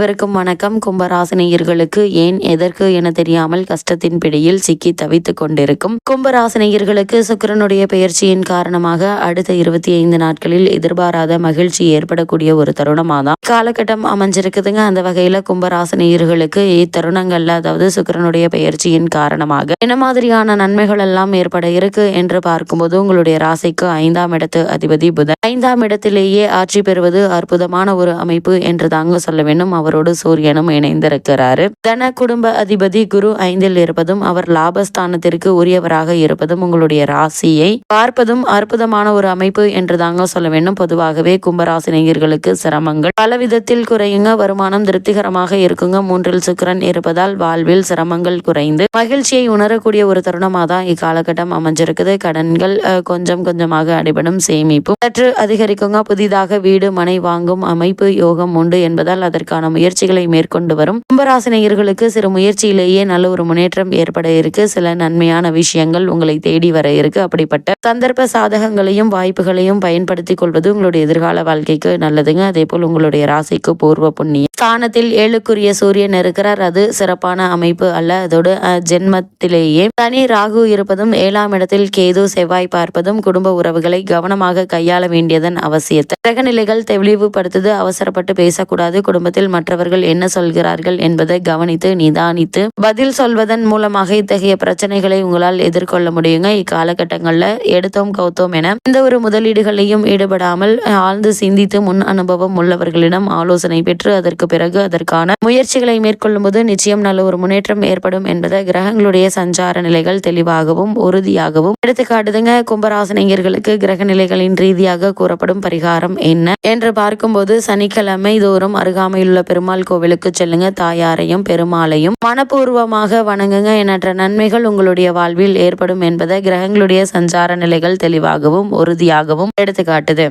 இவருக்கும் வணக்கம். கும்பராசினியர்களுக்கு ஏன் எதற்கு என தெரியாமல் கஷ்டத்தின் பிடியில் சிக்கி தவித்துக் கொண்டிருக்கும் கும்பராசினியர்களுக்கு சுக்கிரனுடைய பெயர்ச்சியின் காரணமாக அடுத்த இருபத்தி ஐந்து நாட்களில் எதிர்பாராத மகிழ்ச்சி ஏற்படக்கூடிய ஒரு தருணமாக தான் காலகட்டம் அமைஞ்சிருக்குதுங்க. அந்த வகையில கும்பராசினியர்களுக்கு இத்தருணங்கள்ல அதாவது சுக்கிரனுடைய பெயர்ச்சியின் காரணமாக என்ன மாதிரியான நன்மைகள் எல்லாம் ஏற்பட இருக்கு என்று பார்க்கும்போது உங்களுடைய ராசிக்கு ஐந்தாம் இடத்து அதிபதி புதன். ஐந்தாம் இடத்திலேயே ஆட்சி பெறுவது அற்புதமான ஒரு அமைப்பு என்று தாங்க சொல்ல வேண்டும். அவரோடு சூரியனும் இணைந்திருக்கிறாரு. தன குடும்ப அதிபதி குரு ஐந்தில் இருப்பதும் அவர் லாபஸ்தானத்திற்கு உரியவராக இருப்பதும் உங்களுடைய ராசியை பார்ப்பதும் அற்புதமான ஒரு அமைப்பு என்று தாங்க சொல்ல வேண்டும். பொதுவாகவே கும்பராசினியர்களுக்கு சிரமங்கள். பல விதத்தில் குறையுங்க வருமானம் திருப்திகரமாக இருக்குங்க. மூன்றில் சுக்கரன் இருப்பதால் வாழ்வில் சிரமங்கள் குறைந்து மகிழ்ச்சியை உணரக்கூடிய ஒரு தருணமாக தான் இக்காலகட்டம் அமைஞ்சிருக்குது. கடன்கள் கொஞ்சம் கொஞ்சமாக அடிபடும் சேமிப்பு சற்று அதிகரிக்குங்க. புதிதாக வீடு மனை வாங்கும் அமைப்பு யோகம் உண்டு என்பதால் அதற்கான முயற்சிகளை மேற்கொண்டு வரும். கும்பராசினியர்களுக்கு சிறு முயற்சியிலேயே நல்ல ஒரு முன்னேற்றம் ஏற்பட இருக்கு. சில நன்மையான விஷயங்கள் உங்களை தேடி வர இருக்கு. அப்படிப்பட்ட சந்தர்ப்ப சாதகங்களையும் வாய்ப்புகளையும் பயன்படுத்திக் கொள்வது உங்களுடைய எதிர்கால வாழ்க்கைக்கு நல்லதுங்க. அதே போல் உங்களுடைய ராசிக்கு பூர்வ புண்ணியம். ஸ்தானத்தில் ஏழுக்குரிய சூரியன் இருக்கிறார். அது சிறப்பான அமைப்பு அல்ல. அதோடு ஜென்மத்திலேயே தனி ராகு இருப்பதும் ஏழாம் இடத்தில் கேது செவ்வாய் பார்ப்பதும் குடும்ப உறவுகளை கவனமாக கையாள வேண்டியதன் அவசியத்தை. கிரகநிலைகள் தெளிவுபடுத்துது. அவசரப்பட்டு பேசக்கூடாது. குடும்பத்தில் மற்றவர்கள் என்ன சொல்கிறார்கள் என்பதை கவனித்து நிதானித்து பதில் சொல்வதன் மூலமாக இத்தகைய பிரச்சனைகளை உங்களால் எதிர்கொள்ள முடியுங்க. இக்காலகட்டங்களில் எடுத்தோம் கௌத்தோம் என எந்த ஒரு முதலீடுகளையும் ஈடுபடாமல் ஆழ்ந்து சிந்தித்து முன் அனுபவம் உள்ளவர்களிடம் ஆலோசனை பெற்று அதற்கு பிறகு அதற்கான முயற்சிகளை மேற்கொள்ளும் போது நிச்சயம் நல்ல ஒரு முன்னேற்றம் ஏற்படும் என்பதை கிரகங்களுடைய சஞ்சார நிலைகள் தெளிவாகவும் உறுதியாகவும் எடுத்துக்காட்டுதுங்க. கும்பராசினியர்களுக்கு கிரக நிலைகளின் ரீதியாக கூறப்படும் பரிகாரம் என்ன? என்று பார்க்கும்போது சனிக்கிழமை தோறும் அருகாமையில் உள்ள பெருமாள் கோவிலுக்கு செல்லுங்க. தாயாரையும் பெருமாளையும் மனப்பூர்வமாக வணங்குங்க. எண்ணற்ற நன்மைகள் உங்களுடைய வாழ்வில் ஏற்படும் என்பதை கிரகங்களுடைய சஞ்சார நிலைகள் தெளிவாகவும் உறுதியாகவும் எடுத்துக்காட்டுது.